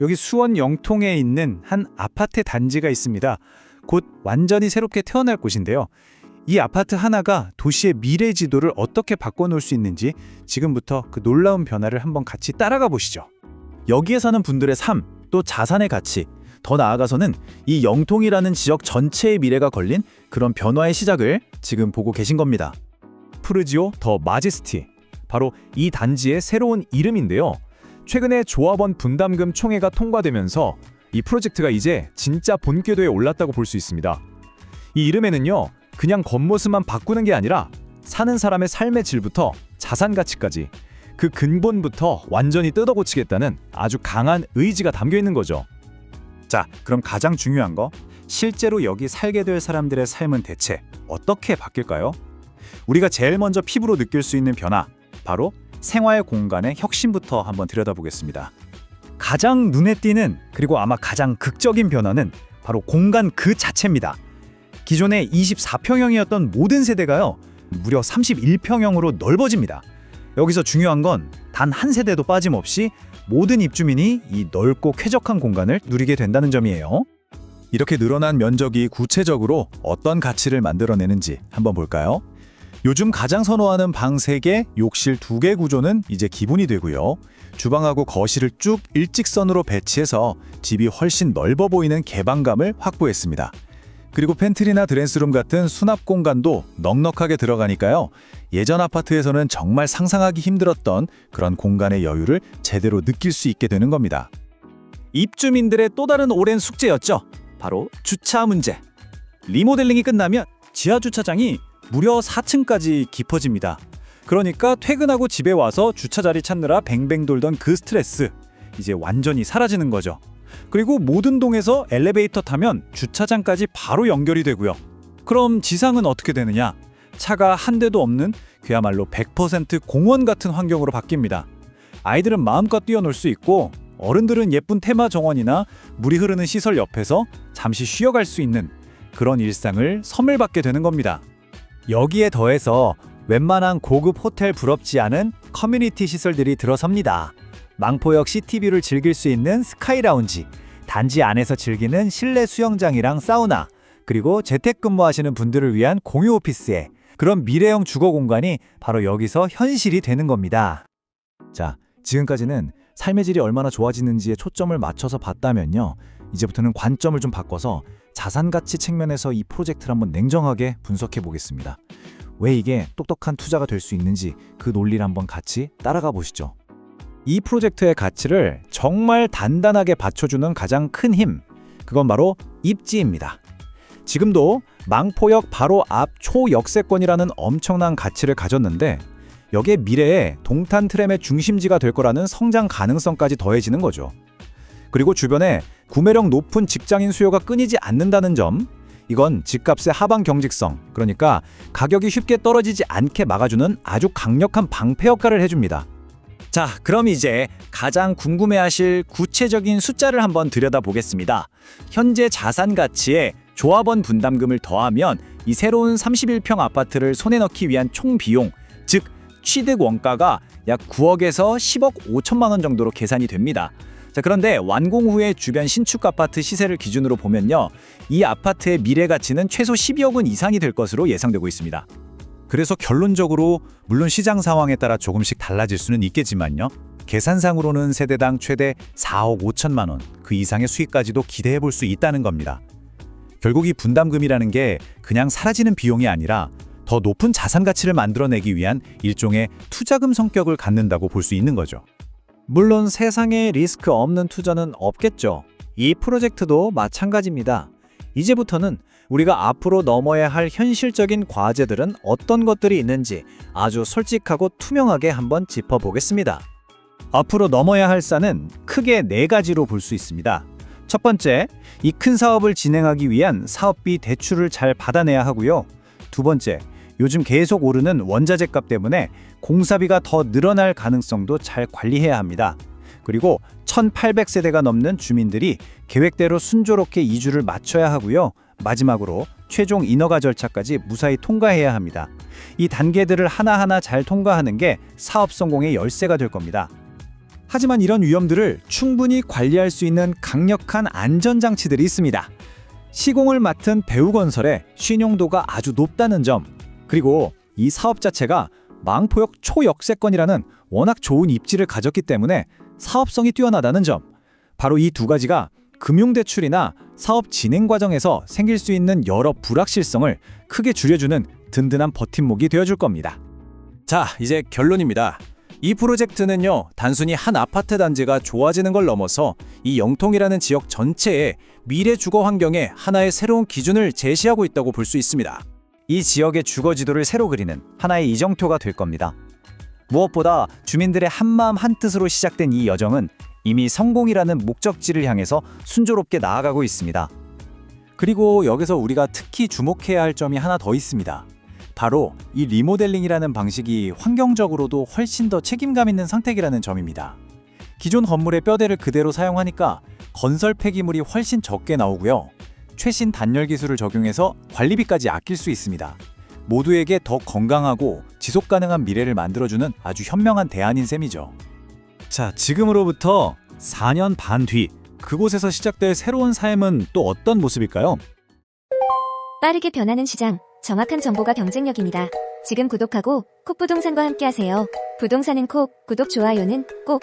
여기 수원 영통에 있는 한 아파트 단지가 있습니다. 곧 완전히 새롭게 태어날 곳인데요. 이 아파트 하나가 도시의 미래 지도를 어떻게 바꿔놓을 수 있는지 지금부터 그 놀라운 변화를 한번 같이 따라가 보시죠. 여기에 사는 분들의 삶, 또 자산의 가치, 더 나아가서는 이 영통이라는 지역 전체의 미래가 걸린 그런 변화의 시작을 지금 보고 계신 겁니다. 푸르지오 더 마제스티. 바로 이 단지의 새로운 이름인데요. 최근에 조합원 분담금 총회가 통과되면서 이 프로젝트가 이제 진짜 본궤도에 올랐다고 볼 수 있습니다. 이 이름에는요, 그냥 겉모습만 바꾸는 게 아니라 사는 사람의 삶의 질부터 자산 가치까지 그 근본부터 완전히 뜯어고치겠다는 아주 강한 의지가 담겨 있는 거죠. 자, 그럼 가장 중요한 거, 실제로 여기 살게 될 사람들의 삶은 대체 어떻게 바뀔까요? 우리가 제일 먼저 피부로 느낄 수 있는 변화, 바로 생활 공간의 혁신부터 한번 들여다보겠습니다. 가장 눈에 띄는 그리고 아마 가장 극적인 변화는 바로 공간 그 자체입니다. 기존에 24평형이었던 모든 세대가요. 무려 31평형으로 넓어집니다. 여기서 중요한 건 단 한 세대도 빠짐없이 모든 입주민이 이 넓고 쾌적한 공간을 누리게 된다는 점이에요. 이렇게 늘어난 면적이 구체적으로 어떤 가치를 만들어내는지 한번 볼까요? 요즘 가장 선호하는 방 3개, 욕실 2개 구조는 이제 기본이 되고요. 주방하고 거실을 쭉 일직선으로 배치해서 집이 훨씬 넓어 보이는 개방감을 확보했습니다. 그리고 팬트리나 드레스룸 같은 수납 공간도 넉넉하게 들어가니까요. 예전 아파트에서는 정말 상상하기 힘들었던 그런 공간의 여유를 제대로 느낄 수 있게 되는 겁니다. 입주민들의 또 다른 오랜 숙제였죠. 바로 주차 문제. 리모델링이 끝나면 지하 주차장이 무려 4층까지 깊어집니다. 그러니까 퇴근하고 집에 와서 주차 자리 찾느라 뱅뱅 돌던 그 스트레스 이제 완전히 사라지는 거죠. 그리고 모든 동에서 엘리베이터 타면 주차장까지 바로 연결이 되고요. 그럼 지상은 어떻게 되느냐? 차가 한 대도 없는 그야말로 100% 공원 같은 환경으로 바뀝니다. 아이들은 마음껏 뛰어놀 수 있고 어른들은 예쁜 테마 정원이나 물이 흐르는 시설 옆에서 잠시 쉬어갈 수 있는 그런 일상을 선물받게 되는 겁니다. 여기에 더해서 웬만한 고급 호텔 부럽지 않은 커뮤니티 시설들이 들어섭니다. 망포역 시티뷰를 즐길 수 있는 스카이 라운지, 단지 안에서 즐기는 실내 수영장이랑 사우나, 그리고 재택근무하시는 분들을 위한 공유 오피스에 그런 미래형 주거 공간이 바로 여기서 현실이 되는 겁니다. 자, 지금까지는 삶의 질이 얼마나 좋아지는지에 초점을 맞춰서 봤다면요. 이제부터는 관점을 좀 바꿔서 자산 가치 측면에서 이 프로젝트를 한번 냉정하게 분석해 보겠습니다. 왜 이게 똑똑한 투자가 될 수 있는지 그 논리를 한번 같이 따라가 보시죠. 이 프로젝트의 가치를 정말 단단하게 받쳐주는 가장 큰 힘, 그건 바로 입지입니다. 지금도 망포역 바로 앞 초역세권이라는 엄청난 가치를 가졌는데 여기에 미래에 동탄 트램의 중심지가 될 거라는 성장 가능성까지 더해지는 거죠. 그리고 주변에 구매력 높은 직장인 수요가 끊이지 않는다는 점, 이건 집값의 하방 경직성, 그러니까 가격이 쉽게 떨어지지 않게 막아주는 아주 강력한 방패 역할을 해줍니다. 자, 그럼 이제 가장 궁금해하실 구체적인 숫자를 한번 들여다보겠습니다. 현재 자산 가치에 조합원 분담금을 더하면 이 새로운 31평 아파트를 손에 넣기 위한 총 비용, 즉 취득 원가가 약 9억에서 10억 5천만 원 정도로 계산이 됩니다. 자, 그런데 완공 후에 주변 신축 아파트 시세를 기준으로 보면요. 이 아파트의 미래 가치는 최소 12억 원 이상이 될 것으로 예상되고 있습니다. 그래서 결론적으로 물론 시장 상황에 따라 조금씩 달라질 수는 있겠지만요. 계산상으로는 세대당 최대 4억 5천만 원, 그 이상의 수익까지도 기대해 볼 수 있다는 겁니다. 결국 이 분담금이라는 게 그냥 사라지는 비용이 아니라 더 높은 자산 가치를 만들어내기 위한 일종의 투자금 성격을 갖는다고 볼 수 있는 거죠. 물론 세상에 리스크 없는 투자는 없겠죠. 이 프로젝트도 마찬가지입니다. 이제부터는 우리가 앞으로 넘어야 할 현실적인 과제들은 어떤 것들이 있는지 아주 솔직하고 투명하게 한번 짚어보겠습니다. 앞으로 넘어야 할 산은 크게 네 가지로 볼 수 있습니다. 첫 번째, 이 큰 사업을 진행하기 위한 사업비 대출을 잘 받아내야 하고요. 두 번째, 요즘 계속 오르는 원자재 값 때문에 공사비가 더 늘어날 가능성도 잘 관리해야 합니다. 그리고 1800세대가 넘는 주민들이 계획대로 순조롭게 이주를 마쳐야 하고요. 마지막으로 최종 인허가 절차까지 무사히 통과해야 합니다. 이 단계들을 하나하나 잘 통과하는 게 사업 성공의 열쇠가 될 겁니다. 하지만 이런 위험들을 충분히 관리할 수 있는 강력한 안전장치들이 있습니다. 시공을 맡은 배우건설의 신용도가 아주 높다는 점, 그리고 이 사업 자체가 망포역 초역세권이라는 워낙 좋은 입지를 가졌기 때문에 사업성이 뛰어나다는 점, 바로 이 두 가지가 금융대출이나 사업 진행 과정에서 생길 수 있는 여러 불확실성을 크게 줄여주는 든든한 버팀목이 되어줄 겁니다. 자, 이제 결론입니다. 이 프로젝트는요, 단순히 한 아파트 단지가 좋아지는 걸 넘어서 이 영통이라는 지역 전체의 미래 주거 환경에 하나의 새로운 기준을 제시하고 있다고 볼 수 있습니다. 이 지역의 주거 지도를 새로 그리는 하나의 이정표가 될 겁니다. 무엇보다 주민들의 한마음 한뜻으로 시작된 이 여정은 이미 성공이라는 목적지를 향해서 순조롭게 나아가고 있습니다. 그리고 여기서 우리가 특히 주목해야 할 점이 하나 더 있습니다. 바로 이 리모델링이라는 방식이 환경적으로도 훨씬 더 책임감 있는 선택이라는 점입니다. 기존 건물의 뼈대를 그대로 사용하니까 건설 폐기물이 훨씬 적게 나오고요. 최신 단열 기술을 적용해서 관리비까지 아낄 수 있습니다. 모두에게 더 건강하고 지속 가능한 미래를 만들어주는 아주 현명한 대안인 셈이죠. 자, 지금으로부터 4년 반 뒤 그곳에서 시작될 새로운 삶은 또 어떤 모습일까요? 빠르게 변하는 시장, 정확한 정보가 경쟁력입니다. 지금 구독하고 콕 부동산과 함께하세요. 부동산은 콕, 구독 좋아요는 꼭.